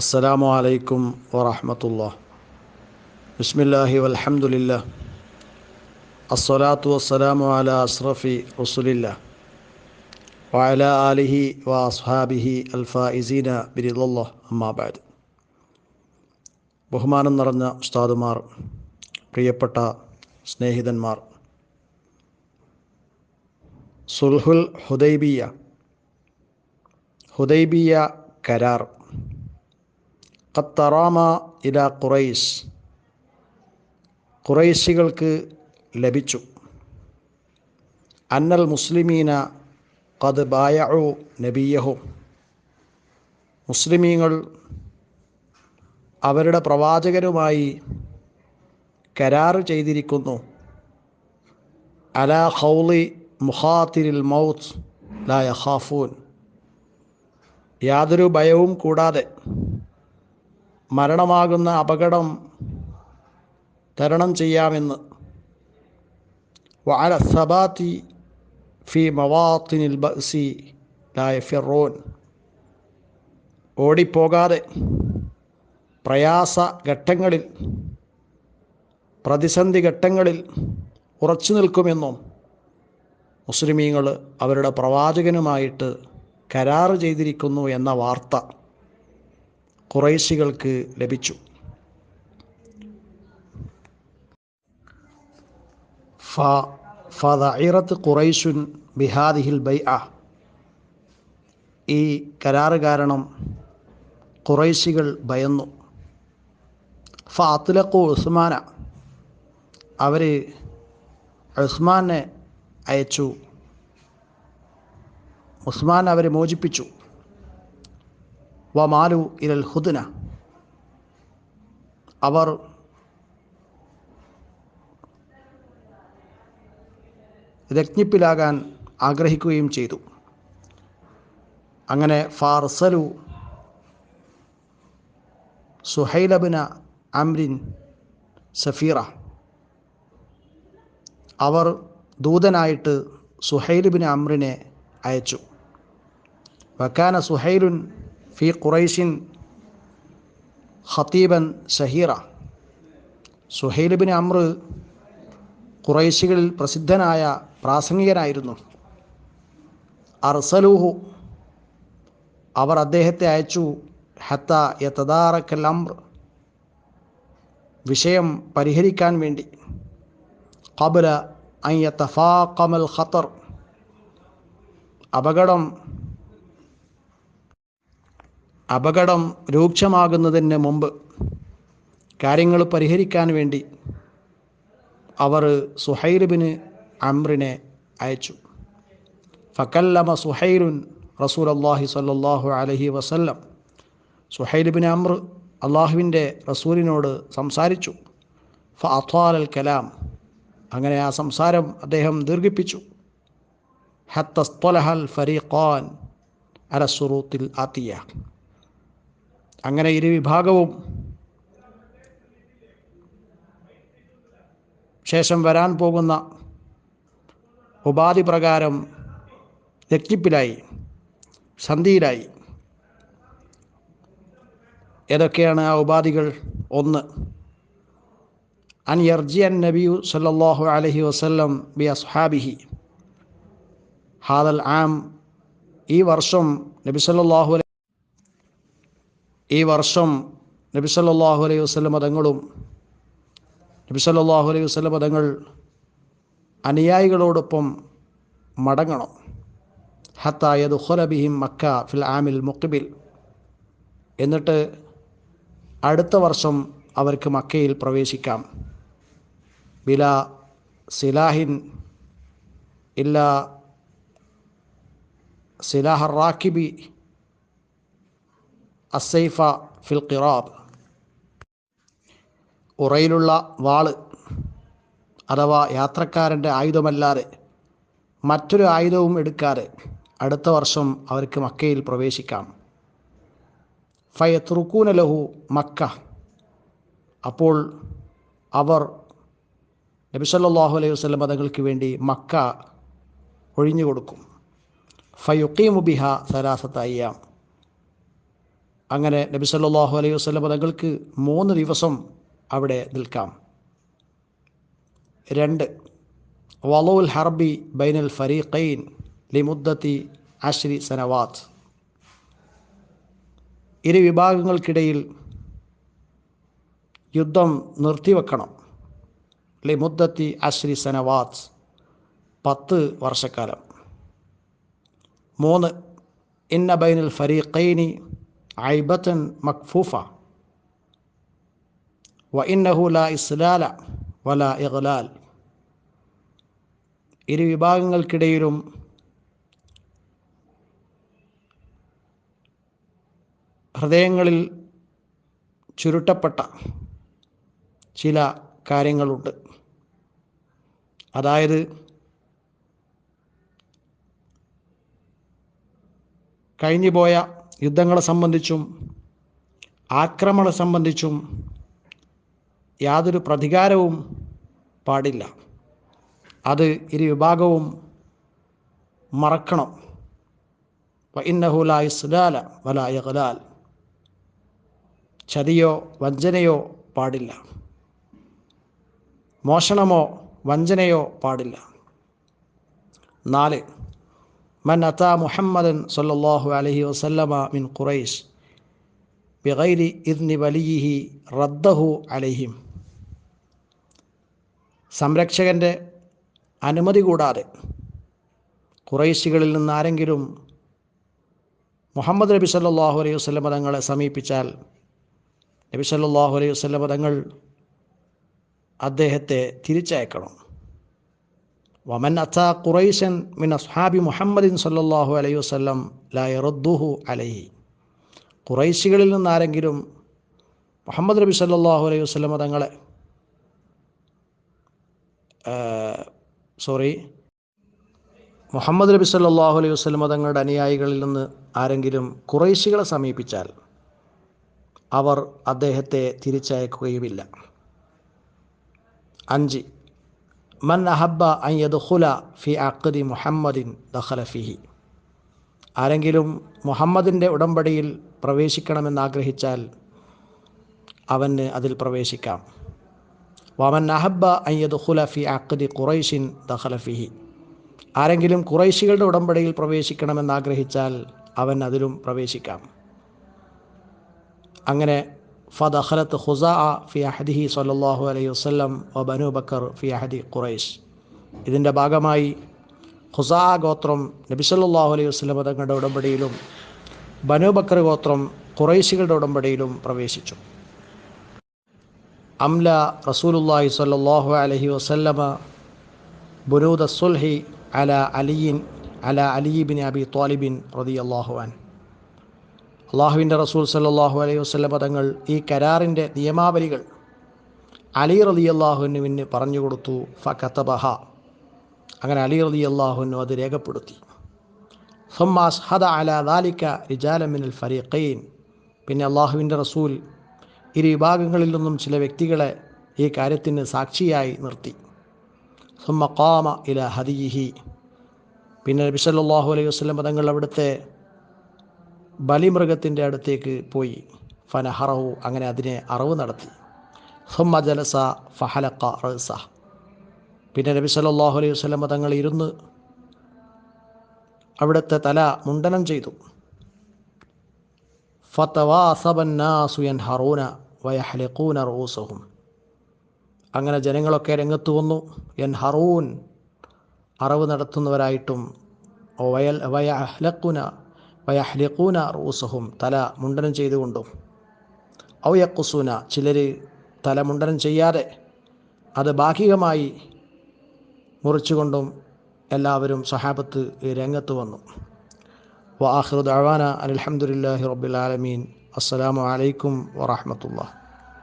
അസ്സലാമു അലൈക്കും വറഹമത്തുള്ള ബിസ്മില്ലാഹി വലഹമുല്ല അസ്സലാത്തു വസ്സലാമു അല അസ്രഫി റസുലില്ല. വഅല ആലിഹി വ അസ്ഹാബിഹി അൽഫായിസീന ബിരിദുല്ല അമ്മാബാദ് ബഹുമാനം നിറഞ്ഞ ഉസ്താദുമാർ പ്രിയപ്പെട്ട സ്നേഹിതന്മാർ. സുൽഹുൽ ഹുദൈബിയ ഹുദൈബിയ കരാർ. ഖത്തറാമ ഇല ഖുറൈസ്. ഖുറൈശികൾക്ക് ലഭിച്ചു. അന്നൽ മുസ്ലിമീന കത് ബായഉ നബിയഹു. മുസ്ലിമീങ്ങൾ അവരുടെ പ്രവാചകരുമായി കരാർ ചെയ്തിരിക്കുന്നു. അല ഹൗലി മുഹാത്തിരിൽ മൗത്ത് ലായ ഹാഫൂൻ യാതൊരു ഭയവും കൂടാതെ മരണമാകുന്ന അപകടം തരണം ചെയ്യാമെന്ന്. വഅല സബാത്തി ഫി മവാത്തിനിൽ ബസി ലായ ഫിറോൻ ഓടിപ്പോകാതെ പ്രയാസ ഘട്ടങ്ങളിൽ പ്രതിസന്ധി ഘട്ടങ്ങളിൽ ഉറച്ചു നിൽക്കുമെന്നും മുസ്ലിമീങ്ങൾ അവരുടെ പ്രവാചകനുമായിട്ട് കരാറ് ചെയ്തിരിക്കുന്നു എന്ന വാർത്ത കുറേശികൾക്ക് ലഭിച്ചു. ഖുറൈശുൻ ബിഹാദിഹിൽ ബൈ ഈ കരാറ് കാരണം ഖുറൈശികൾ ഭയന്നു. ഫാത്തിലക്കു ഉസ്മാന. അവർ ഉസ്മാനെ അയച്ചു. ഉസ്മാൻ അവരെ മോചിപ്പിച്ചു. വമാലു ഇരൽ ഹുദന. അവർ രജ്ഞിപ്പിലാകാൻ ആഗ്രഹിക്കുകയും ചെയ്തു. അങ്ങനെ ഫാർസലു സുഹൈലബിന അംരിൻ സഫീറ. അവർ ദൂതനായിട്ട് സുഹൈലുബിന് അമ്രിനെ അയച്ചു. വക്കാന സുഹൈലുൻ ഫി ഖുറൈഷിൻ ഹത്തീബൻ ഷഹീറ സുഹൈലിബിൻ അമ്ര ഖുറൈശികളിൽ പ്രസിദ്ധനായ പ്രാസംഗികനായിരുന്നു. അർസലൂഹു അവർ അദ്ദേഹത്തെ അയച്ചു ഹത്ത യത്തദാറക്കൽ അമ്ര വിഷയം പരിഹരിക്കാൻ വേണ്ടി. കബല അയ്യത്തഫാക്കമൽ ഖത്തർ അപകടം അപകടം രൂക്ഷമാകുന്നതിന് മുമ്പ് കാര്യങ്ങൾ പരിഹരിക്കാൻ വേണ്ടി അവർ സുഹൈലുബിന് അമ്രിനെ അയച്ചു. ഫക്കല്ലമ സുഹൈലുൻ റസൂൽ അള്ളാഹി സല്ലാഹു അലഹി വസല്ലം. സുഹൈലുബിൻ അമ്ര അള്ളാഹുവിന്റെ റസൂലിനോട് സംസാരിച്ചു. ഫ അത്വാൽ അൽ കലാം. അങ്ങനെ ആ സംസാരം അദ്ദേഹം ദീർഘിപ്പിച്ചു. ഹത്തസ്തൊലഹൽ ഫരീഖാൻ അലസുറൂത്തിൽ ആത്തിയ. അങ്ങനെ ഇരു വിഭാഗവും ശേഷം വരാൻ പോകുന്ന ഉപാധി പ്രകാരം രക്തിപ്പിലായി സന്ധിയിലായി. ഏതൊക്കെയാണ് ആ ഉപാധികൾ? ഒന്ന് അൻ യർജിയൻ നബിയു സല്ലാഹു അലഹി വസ്ല്ലം ബി അസ്ഹാബിഹി. ഹാദൽ ആം ഈ വർഷം നബി സല്ലാഹു ഈ വർഷം നബി സല്ലാഹു അലൈഹി വസ്ലം മതങ്ങളും നബി സല്ലാഹു അലൈഹി വസ്ലം മതങ്ങൾ അനുയായികളോടൊപ്പം മടങ്ങണം. ഹത്തായത് ഹുലബിഹിം മക്ക ഫിൽ ആമിൽ മുക്കിബിൽ എന്നിട്ട് അടുത്ത വർഷം അവർക്ക് മക്കയിൽ പ്രവേശിക്കാം. ബില സിലാഹിൻ ഇല്ല സിലാഹ റാക്കിബി അസൈഫ ഫിൽ ഖിറാബ് ഉറയിലുള്ള വാൾ അഥവാ യാത്രക്കാരന്റെ ആയുധമല്ലാതെ മറ്റൊരു ആയുധവും എടുക്കാതെ അടുത്ത വർഷം അവർക്ക് മക്കയിൽ പ്രവേശിക്കാം. ഫയത്രുക്കൂന ലഹു മക്ക. അപ്പോൾ അവർ നബി സല്ലാഹു അലൈഹി വസ്ലം മതങ്ങൾക്ക് വേണ്ടി മക്ക ഒഴിഞ്ഞു കൊടുക്കും. ഫയുക്കീമു അയ്യാം. അങ്ങനെ നബി സല്ലാഹു അലൈഹി വസല്ലം തങ്ങൾക്ക് മൂന്ന് ദിവസം അവിടെ നിൽക്കാം. രണ്ട് വലൗൽ ഹർബി ബൈനൽ ഫരീഖൈൻ ലിമുദ്ദത്തി അശ്രി സനവാത്ത്. ഇരു വിഭാഗങ്ങൾക്കിടയിൽ യുദ്ധം നിർത്തിവെക്കണം. ലിമുദ്ദത്തി അശ്രി സനവാത്ത് പത്ത് വർഷക്കാലം. മൂന്ന് ഇന്ന ബൈനൽ ഫരീഖൈനി ഐബത്തൻ മക്ഫൂഫ. വ ഇന്നഹു ലാ ഇസ്ലാല വല ഇഗ്ലാൽ. ഇരു വിഭാഗങ്ങൾക്കിടയിലും ഹൃദയങ്ങളിൽ ചുരുട്ടപ്പെട്ട ചില കാര്യങ്ങളുണ്ട്. അതായത് കഴിഞ്ഞുപോയ യുദ്ധങ്ങളെ സംബന്ധിച്ചും ആക്രമണം സംബന്ധിച്ചും യാതൊരു പ്രതികാരവും പാടില്ല. അത് ഇരു വിഭാഗവും മറക്കണം. ഇന്നഹുലായി സുലാല വലായ കലാൽ ചതിയോ വഞ്ചനയോ പാടില്ല. മോഷണമോ വഞ്ചനയോ പാടില്ല. നാല് മൻ മുഹമ്മദൻ സല്ലല്ലാഹു അലൈഹി വസല്ലമ മിൻ ഖുറൈസ് ബിഗൈരി ഇദ്നി വലിയിഹി റദ്ദഹു അലൈഹിം സംരക്ഷകന്റെ അനുമതി കൂടാതെ കുറേശികളിൽ നിന്ന് ആരെങ്കിലും മുഹമ്മദ് നബി സല്ലാഹു അലൈഹി വസ്ലമ തങ്ങളെ സമീപിച്ചാൽ നബി സല്ലാഹു അലൈഹി വസ്ലമ തങ്ങൾ അദ്ദേഹത്തെ തിരിച്ചയക്കണം. വമൻ അത്ത ഖുറൈശൻ മിൻ അസ്ഹാബി മുഹമ്മദിൻ സല്ലാഹു അലൈഹി വസ്ലം ലായറുദ്ദുഹു അലൈഹി ഖുറൈശികളിൽ നിന്ന് ആരെങ്കിലും മുഹമ്മദ് നബി സല്ലാഹു അലൈഹി വസ്ലം തങ്ങളെ സോറി മുഹമ്മദ് നബി സല്ലാഹു അലൈഹി വസ്ലം തങ്ങളുടെ അനുയായികളിൽ നിന്ന് ആരെങ്കിലും കുറൈശികളെ സമീപിച്ചാൽ അവർ അദ്ദേഹത്തെ തിരിച്ചയക്കുകയുമില്ല. അഞ്ച് മൻ അഹബ്ബ അയ്യദ്ഖുല ഫി അഖദി മുഹമ്മദിൻ ദഹലഫിഹി ആരെങ്കിലും മുഹമ്മദിന്റെ ഉടമ്പടിയിൽ പ്രവേശിക്കണമെന്ന് ആഗ്രഹിച്ചാൽ അവന് അതിൽ പ്രവേശിക്കാം. വമൻ അഹബ്ബ അയ്യദ്ഖുല ഫി അഖദി ഖുറൈഷിൻ ദഹലഫിഹി ആരെങ്കിലും കുറൈശികളുടെ ഉടമ്പടിയിൽ പ്രവേശിക്കണമെന്ന് ആഗ്രഹിച്ചാൽ അവൻ അതിലും പ്രവേശിക്കാം. അങ്ങനെ ഫദഖലത്ത് ഖുസാ ഫി അഹദിഹി സല്ലാഹു അലൈഹി വസ്ലം വ ബനു ബക്കർ ഫി അഹദി ഖുറൈഷ് ഇതിന്റെ ഭാഗമായി ഖുസാ ഗോത്രം നബി സല്ലാഹു അലൈഹി വസ്ലം തങ്ങളുടെ ഉടമ്പടിയിലും ബനു ബക്കർ ഗോത്രം ഖുറൈശികളുടെ ഉടമ്പടിയിലും പ്രവേശിച്ചു. അംല റസൂലുല്ലാഹി സല്ലാഹു അലൈഹി വസല്ലമ ബുനൂദ സുൽഹി അല അലിയിൻ അല അലിബിൻ അബി ത്വാലിബിൻ റതി അള്ളാഹു അൻ അള്ളാഹുവിന്റെ റസൂൽ സല്ലാഹു അലൈഹി വസ്ലം പദങ്ങൾ ഈ കരാറിന്റെ നിയമാവലികൾ അലി റലി അള്ളാഹുനുവിന് പറഞ്ഞു കൊടുത്തു ഫ കത്തബഹ അങ്ങനെ അലി റലി അള്ളാഹുനു അത് രേഖപ്പെടുത്തി. സമ്മാസ് ഹദ അല ദാലിക്ക റിജാലമിൻ അൽ ഫരീഖൈൻ. പിന്നെ അള്ളാഹുവിന്റെ റസൂൽ ഇരു വിഭാഗങ്ങളിൽ നിന്നും ചില വ്യക്തികളെ ഈ കാര്യത്തിന് സാക്ഷിയായി നിർത്തി. സുമ്മ ഖാമ ഇല ഹദിയിഹി പിന്നെ നബി സല്ലല്ലാഹു അലൈഹി വസല്ലം തങ്ങൾ അവിടുത്തെ ബലിമൃഗത്തിന്റെ അടുത്തേക്ക് പോയി. ഫനഹറവു അങ്ങനെ അതിനെ അറിവ് നടത്തി. ഹുമ്മ ജലസ ഫഹലക്ക റസ പിന്നെ നബി സല്ലല്ലാഹു അലൈഹി വസ്ലം തങ്ങൾ ഇരുന്ന് അവിടുത്തെ തല മുണ്ടനം ചെയ്തു. റൂസഹും അങ്ങനെ ജനങ്ങളൊക്കെ രംഗത്ത് വന്നു. എൻ ഹറൂൻ അറിവ് നടത്തുന്നവരായിട്ടും വയൽ വയഹ്ലക്കുന വയഹ്ലിഖൂന റൂസഹും തല മുണ്ടനം ചെയ്തുകൊണ്ടും. ഔയക്കുസൂന ചിലർ തല മുണ്ടനം ചെയ്യാതെ അത് ഭാഗികമായി മുറിച്ചുകൊണ്ടും എല്ലാവരും സഹാബത്ത് രംഗത്ത് വന്നു. വാഹൃദ് ദഅവാന അലഹമുല്ലാഹി റബുലാലമീൻ അസ്സലാമു അലൈക്കും വറഹമത്തുള്ള